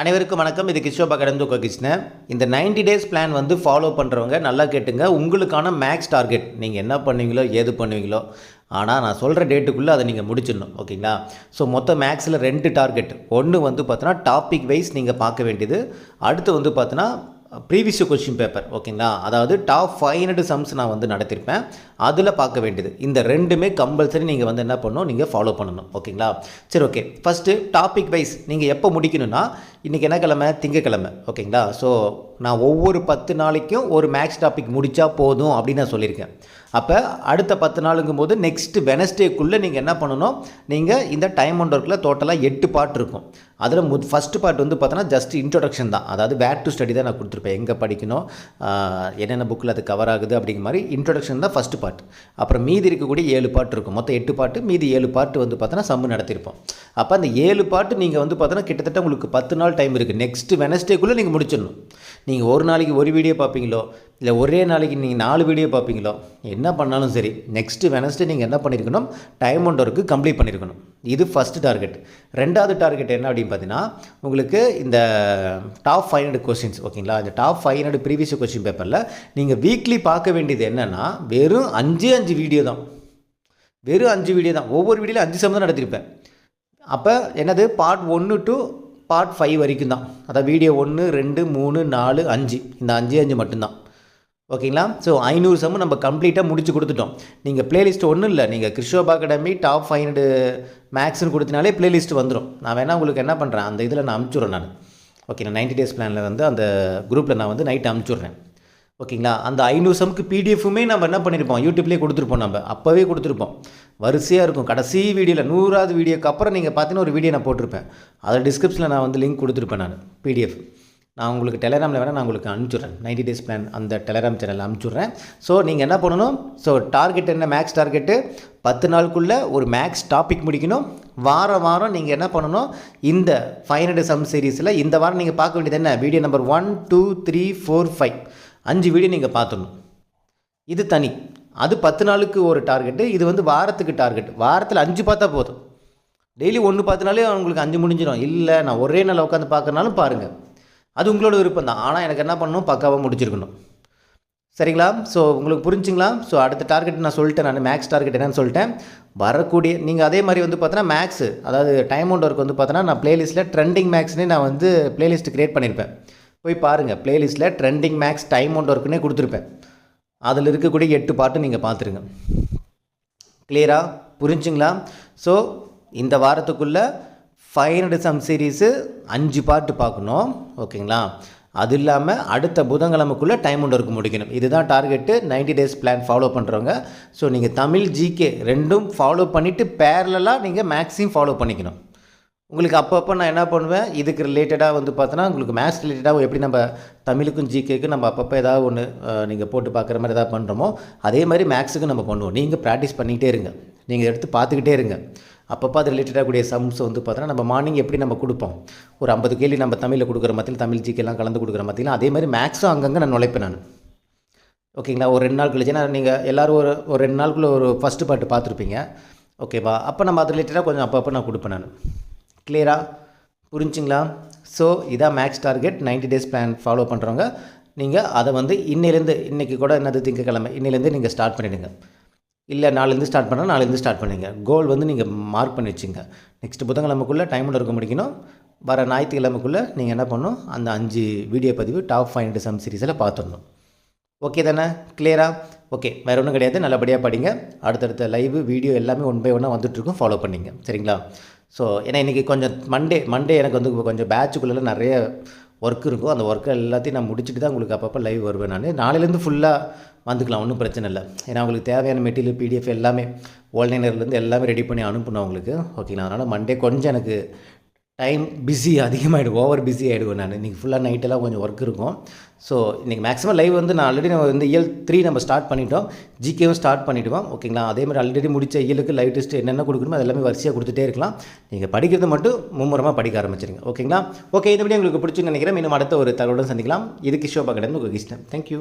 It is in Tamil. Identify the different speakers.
Speaker 1: அனைவருக்கும் வணக்கம். இது கிஷோபா கடந்து கிருஷ்ணன் இந்த 90 டேஸ் பிளான் வந்து ஃபாலோ பண்ணுறவங்க நல்லா கேட்டுங்க. உங்களுக்கான மேக்ஸ் டார்கெட் நீங்கள் என்ன பண்ணுவீங்களோ ஏது பண்ணுவீங்களோ ஆனால் நான் சொல்கிற டேட்டுக்குள்ளே அதை நீங்கள் முடிச்சிடணும். ஓகேங்களா? ஸோ மொத்த மேக்ஸில் ரெண்டு டார்கெட் ஒன்று வந்து பார்த்தோன்னா டாபிக் வைஸ் நீங்கள் பார்க்க வேண்டியது. அடுத்து வந்து பார்த்தோன்னா ப்ரீவியஸ் கொஸ்டின் பேப்பர் ஓகேங்களா அதாவது டாப் ஃபைவ் ஹண்ட்ரட் சம்ஸ் நான் வந்து நடத்திருப்பேன். அதில் பார்க்க வேண்டியது. இந்த ரெண்டுமே கம்பல்சரி நீங்கள் வந்து என்ன பண்ணணும்? நீங்கள் ஃபாலோ பண்ணணும். ஓகேங்களா சரி ஓகே ஃபஸ்ட்டு டாபிக் வைஸ் நீங்கள் எப்போ முடிக்கணும்னா இன்றைக்கி என்ன கிழமை? திங்கக்கிழமை. ஓகேங்களா ஸோ நான் ஒவ்வொரு பத்து நாளைக்கும் ஒரு மேக்ஸ் டாபிக் முடித்தா போதும் அப்படின்னு நான் சொல்லியிருக்கேன். அப்போ அடுத்த பத்து நாளுங்கும் போது நெக்ஸ்ட் வெனஸ்டேக்குள்ளே நீங்கள் என்ன பண்ணணும்? நீங்கள் இந்த டைம் ஒன் ஒர்க்கில் டோட்டலாக எட்டு பார்ட் இருக்கும். அதில் மு ஃபஸ்ட்டு பார்ட் வந்து பார்த்தோன்னா ஜஸ்ட் இன்ட்ரொடக்ஷன் தான். அதாவது பேட் டு ஸ்டடி தான் நான் கொடுத்துருக்கேன். இப்போ எங்கே படிக்கணும்? என்னென்ன புக்கில் அது கவர் ஆகுது அப்படிங்கிற மாதிரி இன்ட்ரொடக்ஷன் தான் ஃபஸ்ட்டு பார்ட் அப்புறம் மீதி இருக்கக்கூடிய ஏழு பாட்டு இருக்கும். மொத்தம் எட்டு பாட்டு மீதி ஏழு பாட்டு வந்து பார்த்தோன்னா சம்மு நடத்தியிருப்போம். அப்போ அந்த ஏழு பாட்டு நீங்கள் வந்து பார்த்தோன்னா கிட்டத்தட்ட உங்களுக்கு பத்து நாள் டைம் இருக்குது நெக்ஸ்ட் வெனஸ்டேக்குள்ளே நீங்கள் முடிச்சிடணும். நீங்கள் ஒரு நாளைக்கு ஒரு வீடியோ பார்ப்பீங்களோ? இல்லை ஒரே நாளைக்கு நீங்கள் நாலு வீடியோ பார்ப்பீங்களோ? என்ன பண்ணாலும் சரி நெக்ஸ்ட்டு வெனஸ்டே நீங்கள் என்ன பண்ணியிருக்கணும் டைம் ஒன் ஒர்க்கு கம்ப்ளீட் பண்ணியிருக்கணும் இது ஃபஸ்ட்டு டார்கெட் ரெண்டாவது டார்கெட் என்ன அப்படின்னு பார்த்தீங்கன்னா உங்களுக்கு இந்த டாப் ஃபைவ் ஹண்ட்ரட் கொஸ்டின்ஸ் ஓகேங்களா? இந்த top five hundred previous question பேப்பரில் நீங்கள் வீக்லி பார்க்க வேண்டியது என்னென்னா வெறும் அஞ்சே அஞ்சு வீடியோ தான். வெறும் அஞ்சு வீடியோ தான். ஒவ்வொரு வீடியோவில் அஞ்சு சம் தான் நடத்திருப்பேன். அப்போ என்னது? பார்ட் ஒன்று டு பார்ட் ஃபைவ் வரைக்கும் தான். அதாவது வீடியோ ஒன்று ரெண்டு மூணு நாலு அஞ்சு. இந்த அஞ்சு அஞ்சு மட்டும்தான். ஓகேங்களா? ஸோ ஐநூறு சம்மு நம்ம கம்ப்ளீட்டாக முடிச்சு கொடுத்துட்டோம். நீங்கள் பிளேலிஸ்ட் ஒன்றும் இல்லை. நீங்கள் கிருஷோபா அகாடமி டாப் ஃபைவ் ஹண்ட்ரடு மேக்ஸ்னு கொடுத்தினாலே பிளேலிஸ்ட் வந்துடும் நான் வேணால் உங்களுக்கு என்ன பண்ணுறேன் அந்த இதில் நான் அனுப்பிச்சுட்றேன் நான். ஓகே நான் நைன்டி டேஸ் பிளானில் வந்து அந்த குரூப்பில் நான் வந்து நைட் அனுப்பிச்சுட்றேன் ஓகேங்களா? அந்த ஐநூறு சம்க்கு பிடிஎஃப்புமே நம்ம என்ன பண்ணியிருப்போம் யூடியூப்லேயே கொடுத்துருப்போம் நம்ம. அப்போவே கொடுத்துருப்போம். வரிசையாக இருக்கும். கடைசி வீடியோவில் நூறாவது வீடியோக்கு அப்புறம் நீங்கள் பார்த்தீங்கன்னா ஒரு வீடியோ நான் போட்டிருப்பேன். அதில் டிஸ்கிரிப்ஷனில் நான் வந்து லிங்க் கொடுத்துருப்பேன் நான். பிடிஎஃப் நான் உங்களுக்கு டெலகிராமில் வேணால் நான் உங்களுக்கு அனுப்பிச்சுட்றேன். 90 டேஸ் பிளான் அந்த டெலகிராம் சேனலில் அனுப்பிச்சுட்றேன். ஸோ நீங்கள் என்ன பண்ணணும்? ஸோ டார்கெட் என்ன? மேக்ஸ் டார்கெட்டு பத்து நாளுக்குள்ளே ஒரு மேக்ஸ் டாபிக் முடிக்கணும். வாரம் வாரம் நீங்கள் என்ன பண்ணணும்? இந்த ஃபைவ் ஹண்ட்ரட் சம் சீரீஸில் இந்த வாரம் நீங்கள் பார்க்க வேண்டியது என்ன? Video number one two three four five அஞ்சு வீடியோ நீங்கள் பார்த்துடணும். இது தனி. அது பத்து நாளுக்கு ஒரு டார்கெட்டு இது வந்து வாரத்துக்கு டார்கெட் வாரத்தில் அஞ்சு பார்த்தா போதும். டெய்லி ஒன்று பார்த்தினாலே உங்களுக்கு அஞ்சு முடிஞ்சிடும். இல்லை நான் ஒரே நாள் உட்காந்து பார்க்கறனாலும் பாருங்கள் அது உங்களோட விருப்பம் தான் ஆனால் எனக்கு என்ன பண்ணணும்? பக்காவாக முடிச்சிருக்கணும். சரிங்களா? ஸோ உங்களுக்கு புரிஞ்சுங்களா? ஸோ அடுத்த டார்கெட் நான் சொல்லிட்டேன் நான். மேக்ஸ் டார்கெட் என்னன்னு சொல்லிட்டேன். வரக்கூடிய நீங்கள் அதே மாதிரி வந்து பார்த்தோன்னா மேக்ஸு அதாவது டைம் அவுண்ட் ஒர்க் வந்து பார்த்தோன்னா நான் ப்ளேலிஸ்ட்டில் ட்ரெண்டிங் மேக்ஸ்னே நான் வந்து ப்ளேலிஸ்ட் க்ரியேட் பண்ணியிருப்பேன் போய் பாருங்கள் ப்ளேலிஸ்ட்டில் ட்ரெண்டிங் மேக்ஸ் டைம் அவுண்ட் ஒர்க்குனே கொடுத்துருப்பேன். அதில் இருக்கக்கூடிய எட்டு பாட்டு நீங்கள் பார்த்துருங்க கிளியராக புரிஞ்சுங்களா? ஸோ இந்த வாரத்துக்குள்ளே ஃபைவ் ஹண்ட்ரட் சம் சீரீஸு அஞ்சு பார்ட்டு பார்க்கணும். ஓகேங்களா அது இல்லாமல் அடுத்த புதன்கிழமைக்குள்ளே டைம் ஒன்று ஒர்க் முடிக்கணும். இதுதான் டார்கெட்டு 90 டேஸ் பிளான் ஃபாலோ பண்ணுறவங்க ஸோ நீங்கள் தமிழ் ஜிகே ரெண்டும் ஃபாலோ பண்ணிவிட்டு பேரலாக நீங்கள் மேக்ஸையும் ஃபாலோ பண்ணிக்கணும். உங்களுக்கு அப்பப்போ நான் என்ன பண்ணுவேன்? இதுக்கு ரிலேட்டடாக வந்து பார்த்தோன்னா உங்களுக்கு மேக்ஸ் ரிலேட்டடாக எப்படி நம்ம தமிழுக்கும் ஜிகேக்கும் நம்ம அப்பப்போ ஏதாவது ஒன்று நீங்கள் போட்டு பார்க்குற மாதிரி ஏதாவது பண்ணுறோமோ அதே மாதிரி மேக்ஸுக்கும் நம்ம பண்ணுவோம். நீங்கள் ப்ராக்டிஸ் பண்ணிக்கிட்டே இருங்க. நீங்கள் எடுத்து பார்த்துக்கிட்டே இருங்க. அப்பப்போ அது ரிலேட்டடாக கூடிய சம்ஸ் வந்து பார்த்தோன்னா நம்ம மார்னிங் எப்படி நம்ம கொடுப்போம்? ஒரு ஐம்பது கேள்வி நம்ம தமிழில் கொடுக்குற மத்தியில் தமிழ் ஜிக்கெல்லாம் கலந்து கொடுக்குற மத்தியில் அதே மாதிரி மேக்ஸும் அங்கங்கே நான் நுழைப்பேன் நான். ஓகேங்களா ஒரு ரெண்டு நாள் கழிச்சு நீங்கள் எல்லோரும் ஒரு ஒரு ரெண்டு நாளுக்குள்ளே ஒரு ஃபஸ்ட்டு பாட்டு பார்த்துருப்பீங்க. ஓகேவா அப்போ நம்ம அது ரிலேட்டடாக கொஞ்சம் அப்பப்போ நான் கொடுப்பேன் நான். கிளியராக புரிஞ்சுங்களா? ஸோ இதான் marks target 90 days plan follow பண்ணுறவங்க நீங்கள் அதை வந்து இன்னிலேருந்து இன்றைக்கி கூட என்னது திங்கக்கிழமை இன்னிலேருந்து நீங்கள் ஸ்டார்ட் பண்ணிவிடுங்க இல்லை நாலுலேருந்து ஸ்டார்ட் பண்ணால் நாலுலேருந்து ஸ்டார்ட் பண்ணுங்க. கோல் வந்து நீங்கள் மார்க் பண்ணி வச்சுங்க. நெக்ஸ்ட் புதன்கிழமைக்குள்ளே டைமில் இருக்க முடிக்கணும். வர ஞாயிற்றுக்கிழமைக்குள்ளே நீங்கள் என்ன பண்ணணும்? அந்த அஞ்சு வீடியோ பதிவு டாப் ஃபைவ் ஹண்ட்ரட் சம் சீரீஸில் பார்த்துடணும். ஓகே தானே? கிளியராக ஓகே வேறு ஒன்றும் கிடையாது. நல்லபடியாக படிங்க. அடுத்தடுத்த லைவ் வீடியோ எல்லாமே ஒன் பை ஒன்னாக வந்துட்டுருக்கும். ஃபாலோ பண்ணிங்க. சரிங்களா? ஸோ ஏன்னா இன்றைக்கி கொஞ்சம் மண்டே மண்டே எனக்கு வந்து கொஞ்சம் பேட்சுக்குள்ளே நிறைய ஒர்க் இருக்கும் அந்த ஒர்க்கை எல்லாத்தையும் நான் முடிச்சுட்டு தான் உங்களுக்கு அப்பப்போ லைவ் வருவேன் நான். நாளையிலேருந்து ஃபுல்லாக வந்துக்கலாம் ஒன்றும் பிரச்சனை இல்லை. ஏன்னா உங்களுக்கு தேவையான மெட்டீரியல் பிடிஎஃப் எல்லாமே ஆன்லைனர்லேருந்து எல்லாமே ரெடி பண்ணி அனுப்பணும் உங்களுக்கு ஓகேங்களா அதனால் மண்டே கொஞ்சம் எனக்கு டைம் பிஸி அதிகமாகிடும் ஓவர் பிஸி ஆகிடுவேன் நான். இன்றைக்கி ஃபுல்லாக நைட்டெல்லாம் கொஞ்சம் ஒர்க் இருக்கும். ஸோ இன்றைக்கி மேக்ஸிமம் லைவ் வந்து நான் ஆல்ரெடி நம்ம வந்து இயல் த்ரீ நம்ம ஸ்டார்ட் பண்ணிட்டோம். ஜிகேவும் ஸ்டார்ட் பண்ணிவிடுவோம் ஓகேங்களா அதே மாதிரி ஆல்ரெடி முடித்த இயலுக்கு லைவ் டெஸ்ட் என்னென்ன கொடுக்கணுமோ அது எல்லாமே வரிசையாக கொடுத்துட்டே இருக்கலாம். நீங்கள் படிக்கிறது மட்டும் மும்முரமாக படிக்க ஆரம்பிச்சிருங்க. ஓகேங்களா ஓகே இந்த வீடியோ உங்களுக்கு பிடிச்சுன்னு நினைக்கிறேன். இன்னும் அடுத்த ஒரு தகவலுடன் சந்திக்கலாம். இதுக்கு கிஷோபா கடந்து உங்களுக்கு இஷ்டம் தேங்க்யூ